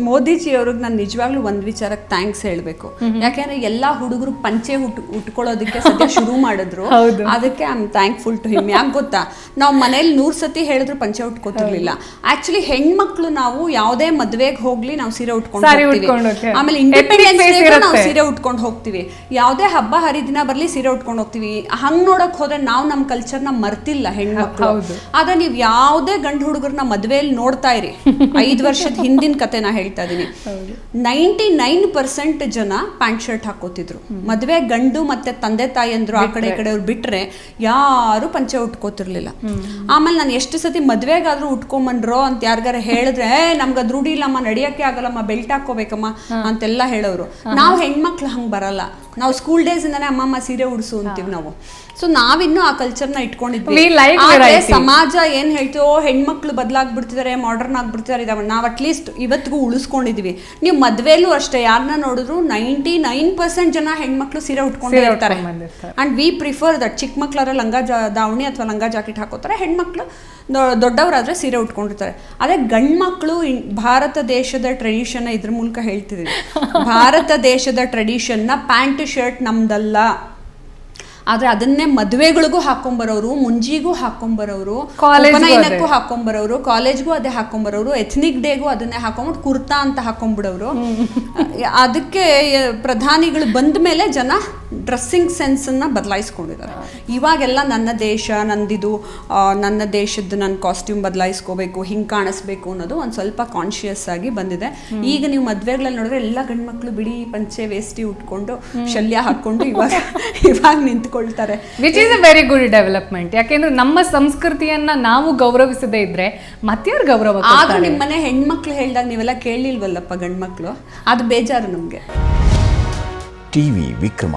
ಮೋದಿಜಿ ಅವ್ರಿಗೆ ನಾನು ನಿಜವಾಗ್ಲೂ ಒಂದ್ ವಿಚಾರಕ್ಕೆ ಥ್ಯಾಂಕ್ಸ್ ಹೇಳ್ಬೇಕು. ಯಾಕೆಂದ್ರೆ ಎಲ್ಲಾ ಹುಡುಗರು ಪಂಚೆ ಉಟ್ ಉಟ್ಕೊಳ್ಳೋದಕ್ಕೆ ಸದ್ಯ ಶುರು ಮಾಡಿದ್ರು. ಅದಕ್ಕೆ I am thankful to him ಯಾಕೆ ಗೊತ್ತಾ? ನಾವು ಮನೇಲಿ ನೂರ್ ಸತಿ ಹೇಳಿದ್ರು ಪಂಚೆ ಉಟ್ಕೋತಿರ್ಲಿಲ್ಲ. ಆಕ್ಚುಲಿ ಹೆಣ್ಮಕ್ಳು ನಾವು ಯಾವುದೇ ಮದ್ವೆಗೆ ಹೋಗ್ಲಿ ನಾವು ಸೀರೆ ಉಟ್ಕೊಂಡು ಹೋಗ್ತೀವಿ. ಆಮೇಲೆ ಇಂಡಿಪೆಂಡೆನ್ಸ್ ನಾವು. ಸೀರೆ ಉಟ್ಕೊಂಡು ಹೋಗ್ತೀವಿ. ಯಾವುದೇ ಹಬ್ಬ ಹರಿದಿನ ಬರ್ಲಿ ಸೀರೆ ಉಟ್ಕೊಂಡು ಹೋಗ್ತೀವಿ. ಹಂಗ್ ನೋಡಕ್ ಹೋದ್ರೆ ನಾವು ನಮ್ಮ ಕಲ್ಚರ್ನ ಮರ್ತಿಲ್ಲ ಹೆಣ್ಮಕ್ಳು. ಆದ್ರೆ ನೀವು ಯಾವುದೇ ಗಂಡು ಹುಡುಗರನ್ನ ಮದುವೆಯಲ್ಲಿ ನೋಡ್ತಾ ಇರಿ. ಐದು ವರ್ಷದ ಹಿಂದಿನ ಕತೆ ನಾ ಹೇಳ್ತಾ ಇದೀನಿ. ನೈಂಟಿ ನೈನ್ ಪರ್ಸೆಂಟ್ ಜನ ಪ್ಯಾಂಟ್ ಶರ್ಟ್ ಹಾಕೋತಿದ್ರು. ಮದುವೆ ಗಂಡು ಮತ್ತೆ ತಂದೆ ತಾಯಿಯಂದ್ರು ಆ ಕಡೆ ಈ ಕಡೆ ಅವ್ರು ಬಿಟ್ರೆ ಯಾರು ಪಂಚೆ ಉಟ್ಕೋತಿರ್ಲಿಲ್ಲ. ಆಮೇಲೆ ನಾನು ಎಷ್ಟು ಸತಿ ಮದ್ವೆಗಾದ್ರೂ ಉಟ್ಕೊಂಬಂದ್ರೋ ಅಂತ ಯಾರಿಗಾರ ಹೇಳಿದ್ರೆ "ಏ, ನಮ್ಗೆ ಅದು ರೂಢಿ ಇಲ್ಲಮ್ಮ ನಡಿಯಕ್ಕೆ ಆಗಲ್ಲಮ್ಮ ಬೆಲ್ಟ್ ಹಾಕೋಬೇಕಮ್ಮ ಅಂತೆಲ್ಲ ಹೇಳೋರು. ನಾವು ಹೆಣ್ಮಕ್ಳು ಹಂಗೆ ಬರಲ್ಲ. ನಾವು ಸ್ಕೂಲ್ ಡೇಸ್ ಇಂದಾನೆ ಅಮ್ಮಮ್ಮ ಸೀರೆ ಉಡ್ಸು ಅಂತೀವಿ ನಾವು. ಸೊ ನಾವಿನ್ನೂ ಆ ಕಲ್ಚರ್ನ ಇಟ್ಕೊಂಡಿದ್ವಿ. ಸಮಾಜ ಏನ್ ಹೇಳ್ತೀವೋ ಹೆಣ್ಮಕ್ಳು ಬದಲಾಗ್ಬಿಡ್ತಿದ್ದಾರೆ ಮಾಡರ್ನ್ ಆಗ್ಬಿಡ್ತಿದ್ದಾರೆ ಇದಾವೆ ನಾವು ಅಟ್ಲೀಸ್ಟ್ ಇವತ್ತಿಗೂ ಉಳಿಸ್ಕೊಂಡಿದ್ವಿ. ನೀವು ಮದ್ವೆಲೂ ಅಷ್ಟೇ ಯಾರನ್ನ ನೋಡಿದ್ರು ನೈಂಟಿ ನೈನ್ ಪರ್ಸೆಂಟ್ ಜನ ಹೆಣ್ಮಕ್ಳು ಸೀರೆ ಉಟ್ಕೊಂಡೇ ಇರ್ತಾರೆ. And and we prefer that ಚಿಕ್ಕ ಮಕ್ಳಾದ್ರೆ ಲಂಗ ಜಾ ದಾವಣಿ ಅಥವಾ ಲಂಗ ಜಾಕೆಟ್ ಹಾಕೋತಾರೆ ಹೆಣ್ಮಕ್ಳು ದೊಡ್ಡವರಾದರೆ ಸೀರೆ ಉಟ್ಕೊಂಡಿರ್ತಾರೆ. ಅದೇ ಗಂಡ್ಮಕ್ಳು ಭಾರತ ದೇಶದ ಟ್ರೆಡಿಷನ್ ಇದ್ರ ಮೂಲಕ ಹೇಳ್ತಿದ್ದೀವಿ ಭಾರತ ದೇಶದ ಟ್ರೆಡಿಷನ್ನ ಪ್ಯಾಂಟ್ ಶರ್ಟ್ ನಮ್ದಲ್ಲ. ಆದ್ರೆ ಅದನ್ನೇ ಮದುವೆಗಳಿಗೂ ಹಾಕೊಂಬರೋರು ಮುಂಜಿಗೂ ಹಾಕೊಂಬರೋರು ಕಾಲೇಜ್ಗೂ ಉಪನಯನಕ್ಕೂ ಹಾಕೊಂಬರೋರು ಕಾಲೇಜ್ಗೂ ಅದೇ ಹಾಕೊಂಬರೋರು ಎಥ್ನಿಕ್ ಡೇಗೂ ಅದನ್ನೇ ಹಾಕೊಂಬಿಟ್ಟು ಕುರ್ತಾ ಅಂತ ಹಾಕೊಂಡ್ಬಿಡೋರು ಅದಕ್ಕೆ ಪ್ರಧಾನಿಗಳು ಬಂದ ಮೇಲೆ ಜನ ಡ್ರೆಸ್ಸಿಂಗ್ ಸೆನ್ಸನ್ನ ಬದಲಾಯಿಸ್ಕೊಂಡಿದ್ದಾರೆ. ಇವಾಗೆಲ್ಲ ನನ್ನ ದೇಶ ನಂದಿದು ನನ್ನ ದೇಶದ ನನ್ನ ಕಾಸ್ಟ್ಯೂಮ್ ಬದಲಾಯಿಸ್ಕೋಬೇಕು ಹಿಂಗೆ ಕಾಣಿಸ್ಬೇಕು ಅನ್ನೋದು ಒಂದು ಸ್ವಲ್ಪ ಕಾನ್ಷಿಯಸ್ ಆಗಿ ಬಂದಿದೆ. ಈಗ ನೀವು ಮದುವೆಗಳಲ್ಲಿ ನೋಡಿದ್ರೆ ಎಲ್ಲ ಗಂಡ್ಮಕ್ಳು ಬಿಡಿ ಪಂಚೆ ವೇಸ್ಟಿ ಉಟ್ಕೊಂಡು ಶಲ್ಯ ಹಾಕ್ಕೊಂಡು ಇವಾಗ ಇವಾಗ ನಿಂತ್ಕೊಳ್ತಾರೆ. Which is a very good development ಯಾಕೆಂದ್ರೆ ನಮ್ಮ ಸಂಸ್ಕೃತಿಯನ್ನ ನಾವು ಗೌರವಿಸದೇ ಇದ್ರೆ ಮತ್ಯಾರು ಗೌರವ ಆಗ ನಿಮ್ಮ ನಿಮ್ಮನೆ ಹೆಣ್ಮಕ್ಳು ಹೇಳಿದಾಗ ನೀವೆಲ್ಲ ಕೇಳಿಲ್ವಲ್ಲಪ್ಪ ಗಂಡ್ಮಕ್ಳು? ಅದು ಬೇಜಾರು ನಮ್ಗೆ. ಟಿವಿ ವಿಕ್ರಮ.